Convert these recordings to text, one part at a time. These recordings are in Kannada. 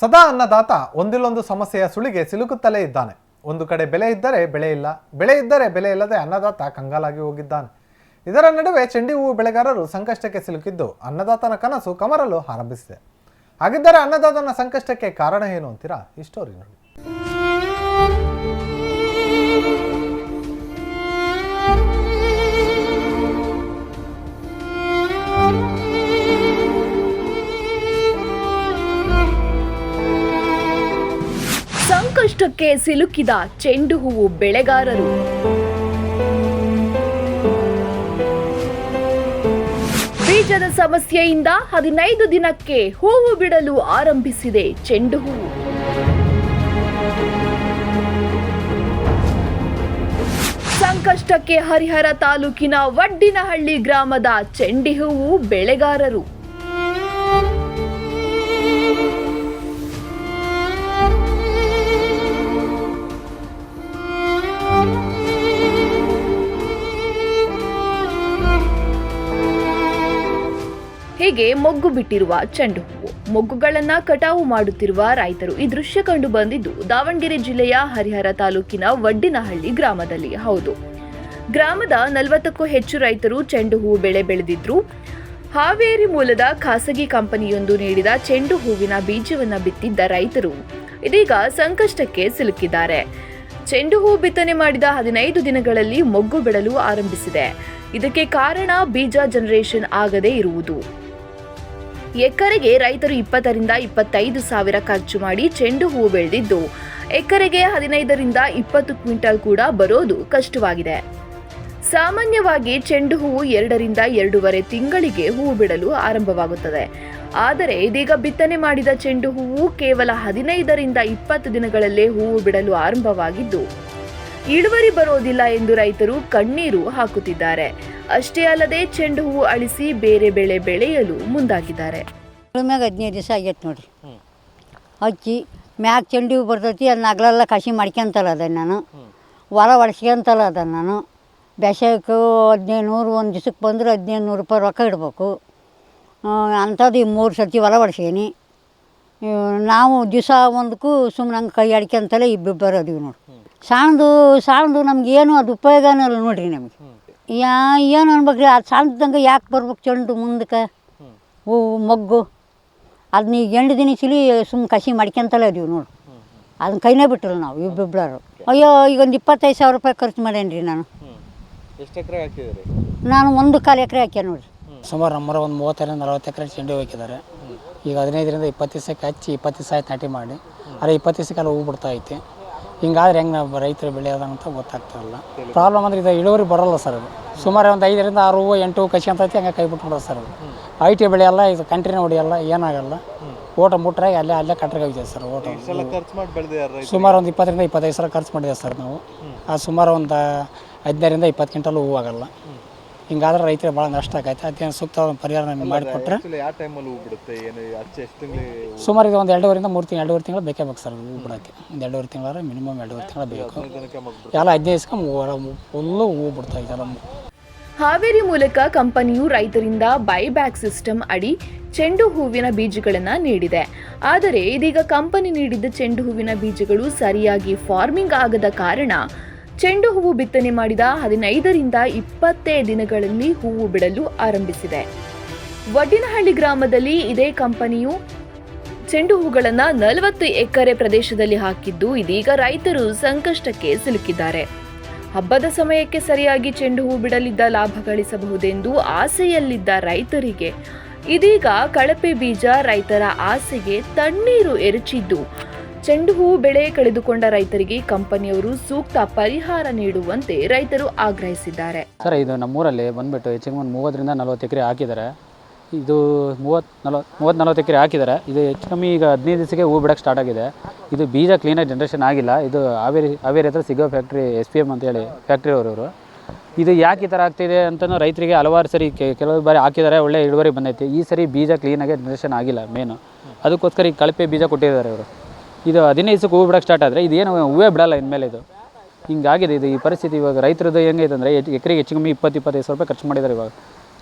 ಸದಾ ಅನ್ನದಾತ ಒಂದಿಲ್ಲೊಂದು ಸಮಸ್ಯೆಯ ಸುಳಿಗೆ ಸಿಲುಕುತ್ತಲೇ ಇದ್ದಾನೆ. ಒಂದು ಕಡೆ ಬೆಲೆ ಇದ್ದರೆ ಬೆಳೆ ಇಲ್ಲ, ಬೆಳೆ ಇದ್ದರೆ ಬೆಲೆ ಇಲ್ಲದೆ ಅನ್ನದಾತ ಕಂಗಾಲಾಗಿ ಹೋಗಿದ್ದಾನೆ. ಇದರ ನಡುವೆ ಚೆಂಡಿ ಹೂವು ಬೆಳೆಗಾರರು ಸಂಕಷ್ಟಕ್ಕೆ ಸಿಲುಕಿದ್ದು ಅನ್ನದಾತನ ಕನಸು ಕಮರಲು ಆರಂಭಿಸಿದೆ. ಹಾಗಿದ್ದರೆ ಅನ್ನದಾತನ ಸಂಕಷ್ಟಕ್ಕೆ ಕಾರಣ ಏನು ಅಂತೀರಾ? ಈ ಸ್ಟೋರಿ ನೋಡಿ. ಸಂಕಷ್ಟಕ್ಕೆ ಸಿಲುಕಿದ ಚೆಂಡು ಹೂವು ಬೆಳೆಗಾರರು. ಬೀಜದ ಸಮಸ್ಯೆಯಿಂದ ಹದಿನೈದು ದಿನಕ್ಕೆ ಹೂವು ಬಿಡಲು ಆರಂಭಿಸಿದೆ ಚೆಂಡು ಹೂವು. ಸಂಕಷ್ಟಕ್ಕೆ ಹರಿಹರ ತಾಲೂಕಿನ ವಡ್ಡಿನಹಳ್ಳಿ ಗ್ರಾಮದ ಚೆಂಡಿ ಹೂವು ಬೆಳೆಗಾರರು. ಹೀಗೆ ಮೊಗ್ಗು ಬಿಟ್ಟಿರುವ ಚೆಂಡು ಹೂವು? ಮೊಗ್ಗುಗಳನ್ನ ಕಟಾವು ಮಾಡುತ್ತಿರುವ ರೈತರು ಈ ದೃಶ್ಯ ಕಂಡು ಬಂದಿದ್ದು ದಾವಣಗೆರೆ ಜಿಲ್ಲೆಯ ಹರಿಹರ ತಾಲೂಕಿನ ವಡ್ಡಿನಹಳ್ಳಿ ಗ್ರಾಮದಲ್ಲಿ. ಹೌದು. ಗ್ರಾಮದ ನಲವತ್ತಕ್ಕೂ ಹೆಚ್ಚು ರೈತರು ಚೆಂಡು ಹೂವು ಬೆಳೆ ಬೆಳೆದಿದ್ರು. ಹಾವೇರಿ ಮೂಲದ ಖಾಸಗಿ ಕಂಪನಿಯೊಂದು ನೀಡಿದ ಚೆಂಡು ಹೂವಿನ ಬೀಜವನ್ನ ಬಿತ್ತಿದ್ದ ರೈತರು ಇದೀಗ ಸಂಕಷ್ಟಕ್ಕೆ ಸಿಲುಕಿದ್ದಾರೆ. ಚೆಂಡು ಹೂ ಬಿತ್ತನೆ ಮಾಡಿದ ಹದಿನೈದು ದಿನಗಳಲ್ಲಿ ಮೊಗ್ಗು ಬಿಡಲು ಆರಂಭಿಸಿದೆ. ಇದಕ್ಕೆ ಕಾರಣ ಬೀಜ ಜನರೇಷನ್ ಆಗದೇ ಇರುವುದು. ಎಕರೆಗೆ ರೈತರು ಇಪ್ಪತ್ತರಿಂದ ಇಪ್ಪತ್ತೈದು ಸಾವಿರ ಖರ್ಚು ಮಾಡಿ ಚೆಂಡು ಹೂವು ಬೆಳೆದಿದ್ದು, ಎಕರೆಗೆ ಹದಿನೈದರಿಂದ ಇಪ್ಪತ್ತು ಕ್ವಿಂಟಲ್ ಕೂಡ ಬರೋದು ಕಷ್ಟವಾಗಿದೆ. ಸಾಮಾನ್ಯವಾಗಿ ಚೆಂಡು ಹೂವು ಎರಡರಿಂದ ಎರಡೂವರೆ ತಿಂಗಳಿಗೆ ಹೂವು ಬಿಡಲು ಆರಂಭವಾಗುತ್ತದೆ. ಆದರೆ ಇದೀಗ ಬಿತ್ತನೆ ಮಾಡಿದ ಚೆಂಡು ಹೂವು ಕೇವಲ ಹದಿನೈದರಿಂದ ಇಪ್ಪತ್ತು ದಿನಗಳಲ್ಲೇ ಹೂವು ಬಿಡಲು ಆರಂಭವಾಗಿದ್ದು ಇಳುವರಿ ಬರೋದಿಲ್ಲ ಎಂದು ರೈತರು ಕಣ್ಣೀರು ಹಾಕುತ್ತಿದ್ದಾರೆ. ಅಷ್ಟೇ ಅಲ್ಲದೆ ಚೆಂಡು ಹೂವು ಅಳಿಸಿ ಬೇರೆ ಬೆಳೆ ಬೆಳೆಯಲು ಮುಂದಾಗಿದ್ದಾರೆ. ಮ್ಯಾಗ ಹದಿನೈದು ದಿವಸ ಆಗೈತೆ ನೋಡಿ ಹಚ್ಚಿ ಮ್ಯಾಗ ಚೆಂಡು ಹೂ ಬರ್ತೈತಿ ಅದನ್ನ ಅಗಲೆಲ್ಲ ಕಸಿ ಮಾಡ್ಕೊಂತಲ್ಲ ಅದನ್ನು ನಾನು. ಹೊಲ ಒಡಿಸ್ಕೊಂತಲ್ಲ ಅದನ್ನು ನಾನು. ಬೇಸಾಯಕ್ಕೂ ಹದಿನೈದು ನೂರು ಒಂದು ದಿವ್ಸಕ್ಕೆ ಬಂದರೆ ಹದಿನೈದು ನೂರು ರೂಪಾಯಿ ರೊಕ್ಕ ಇಡಬೇಕು. ಅಂಥದ್ದು ಈ ಮೂರು ಸರ್ತಿ ಹೊಲ ಒಡಿಸೀನಿ ನಾವು ದಿವಸ ಒಂದಕ್ಕೂ ಸುಮ್ಮನೆ ಹಂಗೆ ಕೈ ಆಡ್ಕೊಂತಲೇ ಇಬ್ಬರು ಬರೋದೀವಿ ನೋಡಿ ಸಣ್ಣದು ಸಾಂಡು ನಮ್ಗೆ ಏನು ಅದು ಉಪಯೋಗನೂ ಇಲ್ಲ ನೋಡಿರಿ ನಮಗೆ. ಯಾ ಏನು ಅನ್ಬೇಕ್ರಿ ಅದು ಸಣ್ಣದಂಗೆ ಯಾಕೆ ಬರ್ಬೇಕು ಚೆಂಡು ಮುಂದಕ್ಕೆ? ಹೂವು ಮೊಗ್ಗು ಅದನ್ನ ಈಗ ಎಂಟು ದಿನ ಸಿಲಿ ಸುಮ್ಮ ಕಸಿ ಮಾಡ್ಕೊಂತಲೇ ಇದೀವಿ ನೋಡಿ. ಅದನ್ನ ಕೈನೇ ಬಿಟ್ಟಿಲ್ಲ ನಾವು ಇಬ್ಬಿಬ್ಬರು ಅಯ್ಯೋ ಈಗ ಒಂದು ಇಪ್ಪತ್ತೈದು ಸಾವಿರ ರೂಪಾಯಿ ಖರ್ಚು ಮಾಡೇನಿ ರೀ ನಾನು ಎಷ್ಟು ಎಕರೆ ಹಾಕಿದ್ರಿ? ನಾನು ಒಂದು ಕಾಲು ಎಕರೆ ಹಾಕ್ಯ ನೋಡಿರಿ. ಸುಮಾರು ನಮ್ಮರ ಒಂದು ಮೂವತ್ತರಿಂದ ನಲವತ್ತು ಎಕರೆ ಚೆಂಡು ಹಾಕಿದ್ದಾರೆ. ಈಗ ಹದಿನೈದರಿಂದ ಇಪ್ಪತ್ತು ದಿವಸಕ್ಕೆ ಹಚ್ಚಿ ಇಪ್ಪತ್ತು ದಿವಸ ಆಯ್ತು ನಾಟಿ ಮಾಡಿ. ಅರೆ ಇಪ್ಪತ್ತು ದಿವಸಕ್ಕೆಲ್ಲ ಹೂ ಬಿಡ್ತಾ ಐತೆ. ಹಿಂಗಾದ್ರೆ ಹೆಂಗೆ ನಾವು ರೈತರು ಬೆಳೆಯೋದಂತ ಗೊತ್ತಾಗ್ತಾ ಇಲ್ಲ. ಪ್ರಾಬ್ಲಮ್ ಅಂದ್ರೆ ಇದು ಇಳುವರಿ ಬರೋಲ್ಲ ಸರ್ ಅದು. ಸುಮಾರು ಒಂದು ಐದರಿಂದ ಆರು ಹೂವು ಎಂಟು ಹೂವು ಕಸಿ ಅಂತೈತಿ ಹಂಗೆ ಕೈ ಬಿಟ್ಬಿಡೋದು ಸರ್ ಅದು. ಐ ಟಿ ಬೆಳೆಯಲ್ಲ ಇದು ಕಂಟಿನ್ಯೂ ಹೊಡಿಯಲ್ಲ ಏನಾಗಲ್ಲ. ಓಟ ಮುಟ್ರೆ ಅಲ್ಲೇ ಅಲ್ಲೇ ಕಟ್ರಾಗಿದೆ ಸರ್ ಓಟ. ಸುಮಾರು ಒಂದು ಇಪ್ಪತ್ತರಿಂದ ಇಪ್ಪತ್ತೈದು ಸಾವಿರ ಖರ್ಚು ಮಾಡಿದೆ ಸರ್ ನಾವು. ಆ ಸುಮಾರು ಒಂದು ಹದಿನೈದರಿಂದ ಇಪ್ಪತ್ತು ಕ್ವಿಂಟಲ್ ಹೂವು ಆಗಲ್ಲ. ಹಿಂಗಾದ್ರೆ ರೈತರಿಗೆ ಭಾಳ ನಷ್ಟ ಆಗೈತೆ ಅದಕ್ಕೆ ಸೂಕ್ತವಾದ ಒಂದು ಪರಿಹಾರ ನಮಗೆ ಮಾಡಿಕೊಟ್ರೆ? ಯಾವ ಟೈಮಲ್ಲಿ ಹೂ ಬಿಡುತ್ತೆ? ಏನು ಹಚ್ಚಿ ಎಷ್ಟು ತಿಂಗಳು? ಸುಮಾರು ಇದು ಒಂದು ಎರಡೂವರೆಯಿಂದ ಮೂರು ತಿಂಗಳು ಎರಡೂವರೆ ತಿಂಗಳು ಬೇಕೇ ಬೇಕು ಸರ್ ಹೂ ಬಿಡೋಕ್ಕೆ ಒಂದು ಎರಡೂವರೆ ತಿಂಗಳ ಮಿನಿಮಮ್ ಎರಡೂವರೆ ತಿಂಗಳು ಬೇಕು. ಎಲ್ಲ ಹದಿನೈದು ದಿವಸಕ್ಕೆ ಫುಲ್ಲು ಹೂ ಬಿಡ್ತಾ ಇದೆಲ್ಲ ಹಾವೇರಿ ಮೂಲಕ ಕಂಪನಿಯು ರೈತರಿಂದ ಬೈಬ್ಯಾಕ್ ಸಿಸ್ಟಮ್ ಅಡಿ ಚೆಂಡು ಹೂವಿನ ಬೀಜಗಳನ್ನು ನೀಡಿದೆ. ಆದರೆ ಇದೀಗ ಕಂಪನಿ ನೀಡಿದ್ದ ಚೆಂಡು ಹೂವಿನ ಬೀಜಗಳು ಸರಿಯಾಗಿ ಫಾರ್ಮಿಂಗ್ ಆಗದ ಕಾರಣ ಚೆಂಡು ಹೂವು ಬಿತ್ತನೆ ಮಾಡಿದ ಹದಿನೈದರಿಂದ ಇಪ್ಪತ್ತೇ ದಿನಗಳಲ್ಲಿ ಹೂವು ಬಿಡಲು ಆರಂಭಿಸಿದೆ. ವಡ್ಡಿನಹಳ್ಳಿ ಗ್ರಾಮದಲ್ಲಿ ಇದೇ ಕಂಪನಿಯು ಚೆಂಡು ಹೂಗಳನ್ನು ನಲವತ್ತು ಎಕರೆ ಪ್ರದೇಶದಲ್ಲಿ ಹಾಕಿದ್ದು, ಇದೀಗ ರೈತರು ಸಂಕಷ್ಟಕ್ಕೆ ಸಿಲುಕಿದ್ದಾರೆ. ಹಬ್ಬದ ಸಮಯಕ್ಕೆ ಸರಿಯಾಗಿ ಚೆಂಡು ಹೂ ಬಿಡಲಿದ್ದ ಲಾಭ ಗಳಿಸಬಹುದೆಂದು ಆಸೆಯಲ್ಲಿದ್ದ ರೈತರಿಗೆ, ಇದೀಗ ಕಳಪೆ ಬೀಜ ರೈತರ ಆಸೆಗೆ ತಣ್ಣೀರು ಎರಚಿದ್ದು ಚೆಂಡು ಹೂ ಬೆಳೆ ಕಳೆದುಕೊಂಡ ರೈತರಿಗೆ ಕಂಪನಿಯವರು ಸೂಕ್ತ ಪರಿಹಾರ ನೀಡುವಂತೆ ರೈತರು ಆಗ್ರಹಿಸಿದ್ದಾರೆ. ಸರ್, ಇದು ನಮ್ಮೂರಲ್ಲಿ ಬಂದ್ಬಿಟ್ಟು ಹೆಚ್ಚಿಗೆ ಒಂದು ಮೂವತ್ತರಿಂದ ನಲವತ್ತು ಎಕರೆ ಹಾಕಿದ್ದಾರೆ. ಇದು ಮೂವತ್ತು ನಲ್ವತ್ತು ಮೂವತ್ತು ನಲ್ವತ್ತು ಎಕರೆ ಹಾಕಿದ್ದಾರೆ. ಇದು ಹೆಚ್ಚು ಕಮ್ಮಿ ಈಗ ಹದಿನೈದು ದಿವಸಕ್ಕೆ ಹೂ ಬಿಡೋಕ್ಕೆ ಸ್ಟಾರ್ಟ್ ಆಗಿದೆ. ಇದು ಬೀಜ ಕ್ಲೀನಾಗಿ ಜನ್ರೇಷನ್ ಆಗಿಲ್ಲ. ಇದು ಹಾವೇರಿ ಹಾವೇರಿ ಹತ್ರ ಸಿಗೋ ಫ್ಯಾಕ್ಟ್ರಿ ಎಸ್ ಪಿ ಎಂ ಅಂತೇಳಿ ಫ್ಯಾಕ್ಟ್ರಿ ಅವರು ಇದು ಯಾಕೆ ಈ ಥರ ಆಗ್ತಿದೆ ಅಂತಲೂ ರೈತರಿಗೆ ಹಲವಾರು ಸರಿ ಕೆಲವು ಬಾರಿ ಹಾಕಿದ್ದಾರೆ. ಒಳ್ಳೆ ಇಳುವರಿ ಬಂದೈತಿ. ಈ ಸರಿ ಬೀಜ ಕ್ಲೀನಾಗಿ ಜನ್ರೇಷನ್ ಆಗಿಲ್ಲ ಮೇನು ಅದಕ್ಕೋಸ್ಕರ ಈಗ ಕಳಪೆ ಬೀಜ ಕೊಟ್ಟಿದ್ದಾರೆ ಇವರು. ಇದು ಹದಿನೈದು ದಿವಸಕ್ಕೆ ಹೂ ಬಿಡೋಕ್ಕೆ ಸ್ಟಾರ್ಟ್ ಆದರೆ ಇದೇನು ಹೂವೇ ಬಿಡಲ್ಲ ಇನ್ಮೇಲೆ ಇದು. ಹಿಂಗಾಗಿದೆ ಇದು. ಈ ಪರಿಸ್ಥಿತಿ ಇವಾಗ ರೈತರದ್ದು ಹೆಂಗೈತೆ ಅಂದರೆ ಎಕರೆಗೆ ಹೆಚ್ಚು ಕಮ್ಮಿ ಇಪ್ಪತ್ತು, ಇಪ್ಪತ್ತೈದು ಸಾವಿರ ರೂಪಾಯಿ ಖರ್ಚು ಮಾಡಿದ್ದಾರೆ ಇವಾಗ.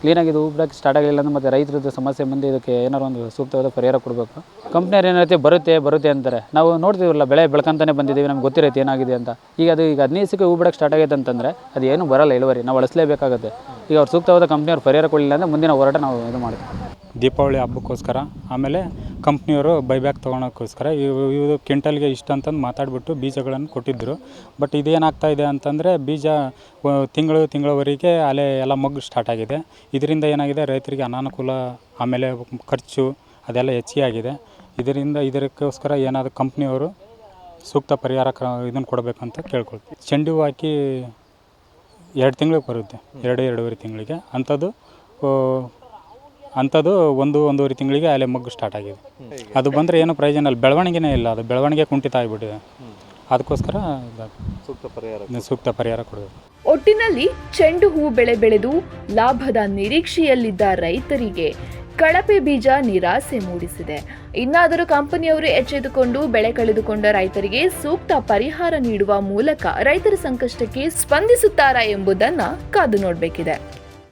ಕ್ಲೀನಾಗಿ ಇದು ಹೂ ಬಿಡೋಕ್ಕೆ ಸ್ಟಾರ್ಟ್ ಆಗಲಿಲ್ಲ ಅಂದ್ರೆ ಮತ್ತು ರೈತರದ್ದು ಸಮಸ್ಯೆ ಮುಂದೆ ಇದಕ್ಕೆ ಏನಾರು ಒಂದು ಸೂಕ್ತವಾದ ಪರಿಹಾರ ಕೊಡಬೇಕು. ಕಂಪ್ನಿಯವ್ರು ಏನೈತೆ ಬರುತ್ತೆ ಬರುತ್ತೆ ಅಂತಾರೆ. ನಾವು ನೋಡ್ತೀವಲ್ಲ ಬೆಳೆ ಬೆಳ್ಕೊಂತಾನೆ ಬಂದಿದ್ದೀವಿ, ನಮ್ಗೆ ಗೊತ್ತಿರುತ್ತೆ ಏನಾಗಿದೆ ಅಂತ. ಈಗ ಅದು ಈಗ ಹದಿನೈದು ದಿವಸಕ್ಕೆ ಹೂ ಬಿಡೋಕ್ಕೆ ಸ್ಟಾರ್ಟ್ ಆಗೈತೆ ಅಂತಂದರೆ ಅದು ಏನು ಬರಲ್ಲ ಇಳುವರಿ. ನಾವು ಅಳಿಸಲೇಬೇಕಾಗುತ್ತೆ. ಈಗ ಅವ್ರು ಸೂಕ್ತವಾದ ಕಂಪ್ನಿಯವ್ರು ಪರಿಹಾರ ಕೊಡಲಿಲ್ಲ ಅಂದರೆ ಮುಂದಿನ ಹೋರಾಟ ನಾವು ಇದು ಮಾಡ್ತೀವಿ. ದೀಪಾವಳಿ ಹಬ್ಬಕ್ಕೋಸ್ಕರ, ಆಮೇಲೆ ಕಂಪ್ನಿಯವರು ಬೈಬ್ಯಾಕ್ ತೊಗೊಳಕ್ಕೋಸ್ಕರ ಇವು ಇವು ಕ್ವಿಂಟಲ್ಗೆ ಇಷ್ಟು ಅಂತಂದು ಮಾತಾಡಿಬಿಟ್ಟು ಬೀಜಗಳನ್ನು ಕೊಟ್ಟಿದ್ದರು. ಬಟ್ ಇದೇನಾಗ್ತಾ ಇದೆ ಅಂತಂದರೆ ಬೀಜ ತಿಂಗಳು, ತಿಂಗಳವರೆಗೆ ಅಲೆ ಎಲ್ಲ ಮಗ್ಗು ಸ್ಟಾರ್ಟ್ ಆಗಿದೆ. ಇದರಿಂದ ಏನಾಗಿದೆ, ರೈತರಿಗೆ ಅನಾನುಕೂಲ, ಆಮೇಲೆ ಖರ್ಚು ಅದೆಲ್ಲ ಹೆಚ್ಚಿಗೆ ಇದರಿಂದ, ಇದಕ್ಕೋಸ್ಕರ ಏನಾದರೂ ಕಂಪ್ನಿಯವರು ಸೂಕ್ತ ಪರಿಹಾರ ಕ್ರ, ಇದನ್ನು ಕೊಡಬೇಕಂತ ಕೇಳ್ಕೊಳ್ತೀವಿ. ಚೆಂಡು ಹೂ ಹಾಕಿ ಎರಡು ತಿಂಗಳಿಗೆ ಬರುತ್ತೆ, ಎರಡು, ಎರಡೂವರೆ ತಿಂಗಳಿಗೆ. ಅಂಥದ್ದು ಅಂಥದ್ದು ಒಂದು ಒಂದೂವರೆ ತಿಂಗಳಿಗೆ ಅಲೆ ಮಗ್ಗು ಸ್ಟಾರ್ಟ್ ಆಗಿದೆ. ಅದು ಬಂದರೆ ಏನು ಪ್ರಯೋಜನ ಇಲ್ಲ. ಬೆಳವಣಿಗೆನೇ ಇಲ್ಲ ಅದು. ಬೆಳವಣಿಗೆ ಕುಂಠಿತ ಆಗಿಬಿಟ್ಟಿದೆ. ಅದಕ್ಕೋಸ್ಕರ ಸೂಕ್ತ ಪರಿಹಾರ ಸೂಕ್ತ ಪರಿಹಾರ ಕೊಡಬೇಕು. ಒಟ್ಟಿನಲ್ಲಿ ಚೆಂಡು ಹೂ ಬೆಳೆ ಬೆಳೆದು ಲಾಭದ ನಿರೀಕ್ಷೆಯಲ್ಲಿದ್ದ ರೈತರಿಗೆ ಕಳಪೆ ಬೀಜ ನಿರಾಸೆ ಮೂಡಿಸಿದೆ. ಇನ್ನಾದರೂ ಕಂಪನಿಯವರು ಎಚ್ಚೆತ್ತುಕೊಂಡು ಬೆಳೆ ಕಳೆದುಕೊಂಡ ರೈತರಿಗೆ ಸೂಕ್ತ ಪರಿಹಾರ ನೀಡುವ ಮೂಲಕ ರೈತರ ಸಂಕಷ್ಟಕ್ಕೆ ಸ್ಪಂದಿಸುತ್ತಾರಾ ಎಂಬುದನ್ನ ಕಾದು ನೋಡಬೇಕಿದೆ.